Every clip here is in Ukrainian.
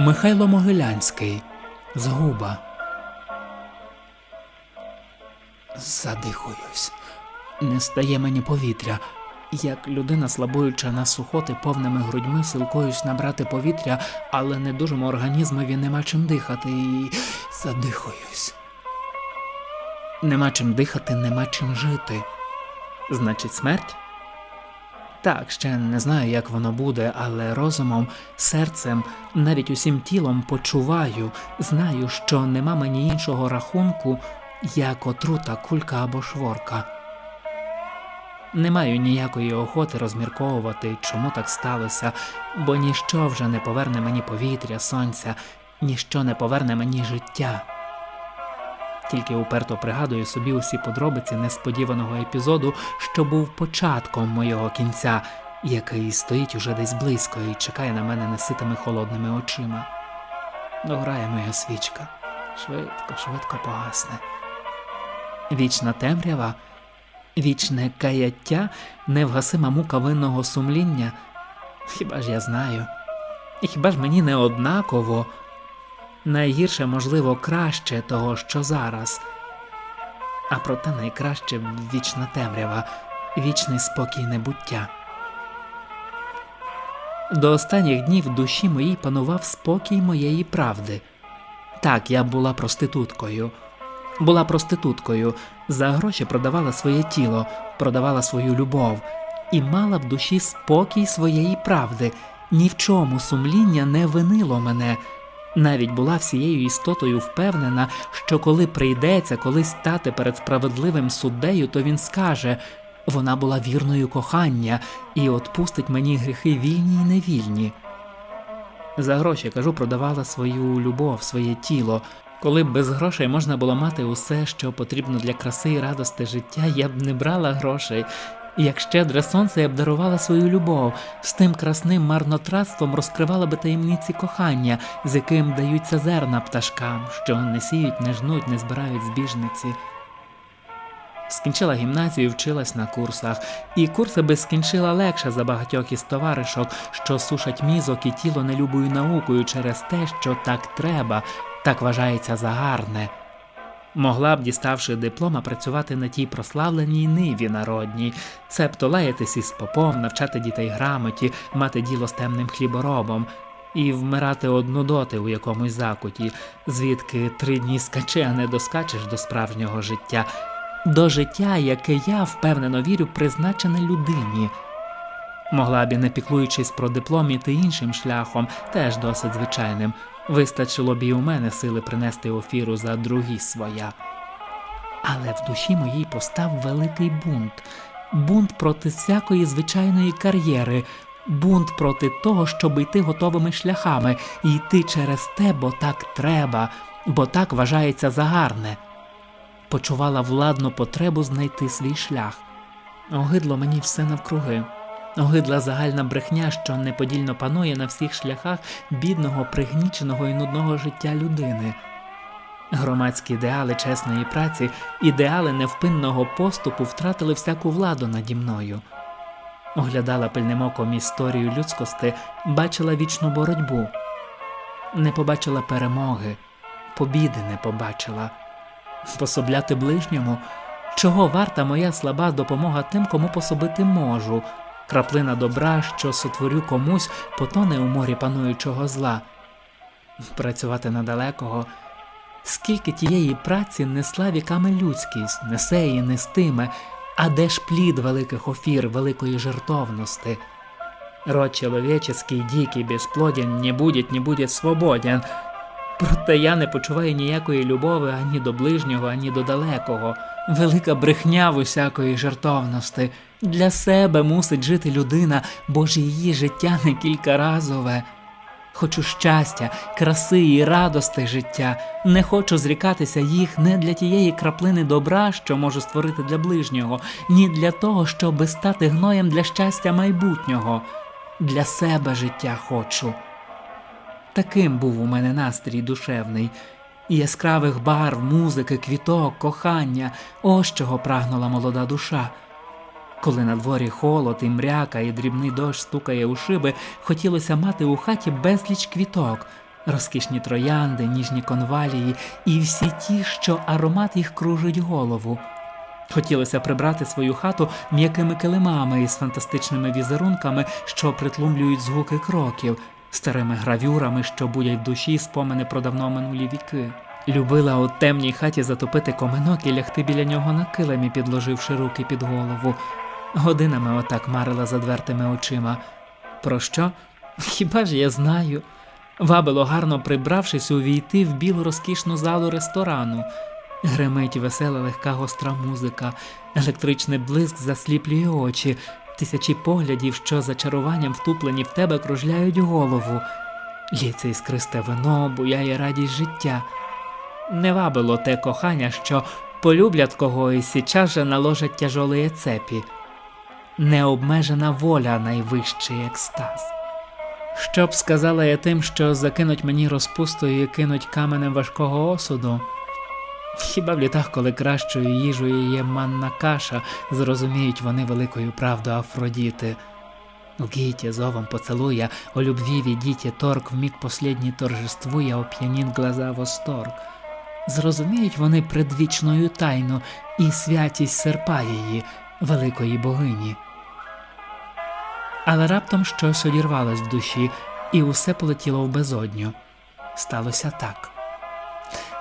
Михайло Могилянський. Згуба. Задихуюсь. Не стає мені повітря. Як людина, слабуюча на сухоти, повними грудьми силкуюсь набрати повітря, але недужому організмові нема чим дихати і задихуюсь. Нема чим дихати, нема чим жити. Значить, смерть? Так, ще не знаю, як воно буде, але розумом, серцем, навіть усім тілом почуваю, знаю, що нема мені іншого рахунку, як отрута, кулька або шворка. Не маю ніякої охоти розмірковувати, чому так сталося, бо ніщо вже не поверне мені повітря, сонця, ніщо не поверне мені життя. Тільки уперто пригадую собі усі подробиці несподіваного епізоду, що був початком моєго кінця, який стоїть уже десь близько і чекає на мене неситими холодними очима. Дограє моя свічка, швидко, швидко погасне. Вічна темрява, вічне каяття, невгасима мука винного сумління. Хіба ж я знаю? І хіба ж мені не однаково? Найгірше, можливо, краще того, що зараз. А проте найкраще вічна темрява, вічний спокій небуття. До останніх днів в душі моїй панував спокій моєї правди. Так, я була проституткою. Була проституткою, за гроші продавала своє тіло, продавала свою любов і мала в душі спокій своєї правди. Ні в чому сумління не винило мене. Навіть була всією істотою впевнена, що коли прийдеться колись стати перед справедливим суддею, то він скаже вона була вірною кохання і отпустить мені гріхи вільні й невільні. За гроші, кажу, продавала свою любов, своє тіло. Коли б без грошей можна було мати усе, що потрібно для краси і радости життя, я б не брала грошей. Як щедре сонце я б дарувала свою любов, з тим красним марнотратством розкривала би таємниці кохання, з яким даються зерна пташкам, що не сіють, не жнуть, не збирають збіжниці. Скінчила гімназію, вчилась на курсах, і курси би скінчила легше за багатьох із товаришок, що сушать мізок і тіло нелюбою наукою через те, що так треба, так вважається за гарне. Могла б, діставши диплома, працювати на тій прославленій ниві народній, себто лаятись із попом, навчати дітей грамоті, мати діло з темним хліборобом і вмирати одну доти у якомусь закуті, звідки три дні скачи, а не доскачеш до справжнього життя, до життя, яке я впевнено вірю, призначене людині. Могла б і не піклуючись про диплом іти іншим шляхом, теж досить звичайним. Вистачило б і у мене сили принести офіру за другі своя. Але в душі моїй постав великий бунт, бунт проти всякої звичайної кар'єри, бунт проти того, щоб йти готовими шляхами і йти через те, бо так треба, бо так вважається за гарне. Почувала владну потребу знайти свій шлях. Огидло мені все навкруги. Огидла загальна брехня, що неподільно панує на всіх шляхах бідного, пригніченого і нудного життя людини. Громадські ідеали чесної праці, ідеали невпинного поступу втратили всяку владу наді мною. Оглядала пильним оком історію людськости, бачила вічну боротьбу, не побачила перемоги, побіди не побачила. Пособляти ближньому, чого варта моя слаба допомога тим, кому пособити можу краплина добра, що сотворю комусь, потоне у морі пануючого зла. Працювати на далекого, скільки тієї праці несла віками людськість, несе і нестиме, а де ж плід великих офір, великої жертовності? Род чоловіческий, дикий, безплоден, не будет, не будет свободен. Проте я не почуваю ніякої любові ані до ближнього, ані до далекого. Велика брехня в усякої жертовності. Для себе мусить жити людина, бо ж її життя не кількаразове. Хочу щастя, краси і радости життя. Не хочу зрікатися їх не для тієї краплини добра, що можу створити для ближнього, ні для того, щоби стати гноєм для щастя майбутнього. Для себе життя хочу. Таким був у мене настрій душевний. Яскравих барв, музики, квіток, кохання ось чого прагнула молода душа. Коли на дворі холод і мряка, і дрібний дощ стукає у шиби, хотілося мати у хаті безліч квіток, розкішні троянди, ніжні конвалії і всі ті, що аромат їх кружить голову. Хотілося прибрати свою хату м'якими килимами із фантастичними візерунками, що притлумлюють звуки кроків, старими гравюрами, що будять в душі спомини про давно минулі віки. Любила у темній хаті затопити коменок і лягти біля нього на килимі, підложивши руки під голову. Годинами отак марила задвертими очима. Про що? Хіба ж я знаю? Вабило, гарно прибравшись, увійти в білу розкішну залу ресторану. Гремить весела легка гостра музика, електричний блиск засліплює очі, тисячі поглядів, що зачаруванням втуплені в тебе, кружляють голову. Лється іскристе вино, буяє радість життя. Не вабило те кохання, що полюблять когось і час же наложать тяжолої цепі. Необмежена воля найвищий екстаз. Що б сказала я тим, що закинуть мені розпустою і кинуть каменем важкого осуду? Хіба в літах, коли кращою їжею є манна каша, зрозуміють вони великою правду Афродіти. Лгите зовом поцелуя, о любви ведите торг, в миг последний торжествуя, оп'янін глаза восторг. Зрозуміють вони предвічною тайну і святість серпа її, великої богині. Але раптом щось одірвалось в душі, і усе полетіло в безодню. Сталося так.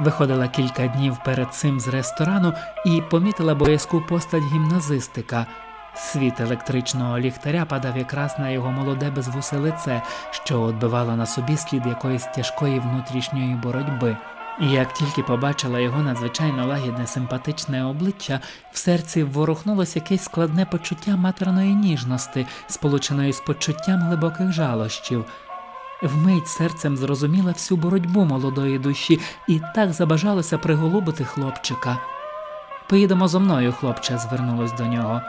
Виходила кілька днів перед цим з ресторану і помітила боязку постать гімназистика. Світ електричного ліхтаря падав якраз на його молоде безвусе лице, що отбивало на собі слід якоїсь тяжкої внутрішньої боротьби. І як тільки побачила його надзвичайно лагідне симпатичне обличчя, в серці ворухнулося якесь складне почуття матерної ніжності, сполученої з почуттям глибоких жалощів. Вмить серцем зрозуміла всю боротьбу молодої душі і так забажалося приголубити хлопчика. Поїдемо зо мною, хлопче, звернулось до нього.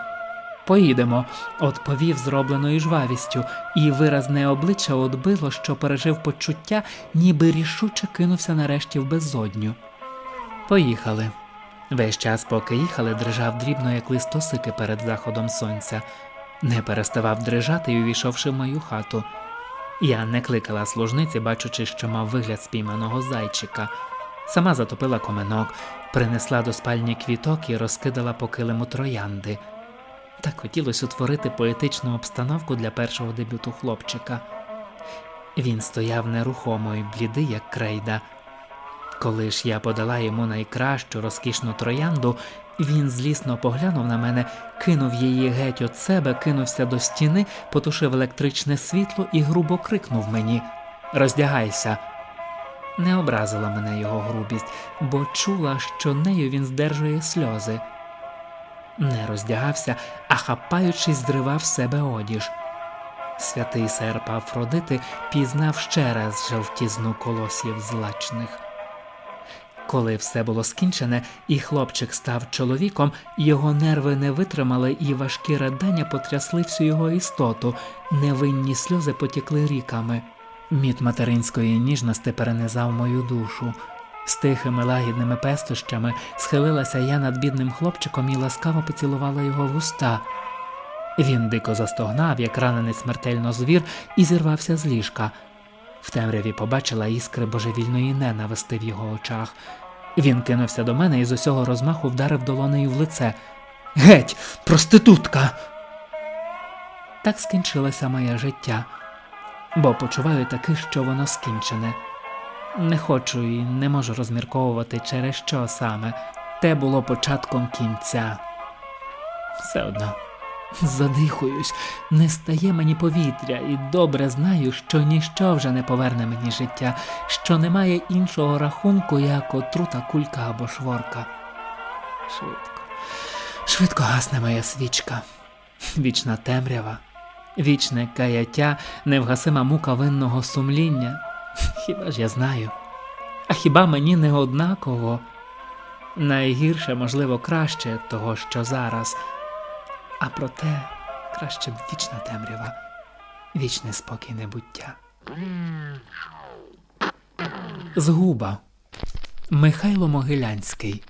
Поїдемо, відповів зробленою жвавістю, і виразне обличчя одбило, що пережив почуття, ніби рішуче кинувся нарешті в безодню. Поїхали. Весь час, поки їхали, дрижав дрібно, як лист осики перед заходом сонця. Не переставав дрижати увійшовши в мою хату. Я не кликала служниці, бачучи, що мав вигляд спійманого зайчика. Сама затопила коменок, принесла до спальні квіток і розкидала по килиму троянди. Так хотілося утворити поетичну обстановку для першого дебюту хлопчика. Він стояв нерухомо і блідий, як крейда. Коли ж я подала йому найкращу розкішну троянду, він злісно поглянув на мене, кинув її геть від себе, кинувся до стіни, потушив електричне світло і грубо крикнув мені Роздягайся. Не образила мене його грубість, бо чула, що нею він здержує сльози. Не роздягався, а хапаючись, зривав себе одіж. Святий серп Афродити пізнав ще раз жовтізну колосів злачних. Коли все було скінчене, і хлопчик став чоловіком, його нерви не витримали, і важкі ридання потрясли всю його істоту, невинні сльози потікли ріками. Мід материнської ніжності перенизав мою душу. З тихими лагідними пестощами схилилася я над бідним хлопчиком і ласкаво поцілувала його вуста. Він дико застогнав, як ранений смертельно звір, і зірвався з ліжка. В темряві побачила іскри божевільної ненависти в його очах. Він кинувся до мене і з усього розмаху вдарив долонею в лице. Геть, проститутка! Так скінчилося моє життя, бо почуваю таки, що воно скінчене. Не хочу і не можу розмірковувати, через що саме. Те було початком кінця. Все одно. Задихуюсь, не стає мені повітря, і добре знаю, що ніщо вже не поверне мені життя, що немає іншого рахунку, як отрута кулька або шворка. Швидко, швидко гасне моя свічка, вічна темрява, вічне каяття, невгасима мука винного сумління. Хіба ж я знаю? А хіба мені не однаково? Найгірше, можливо, краще того, що зараз. А проте краще б вічна темрява, вічне спокій небуття. Згуба Михайло Могилянський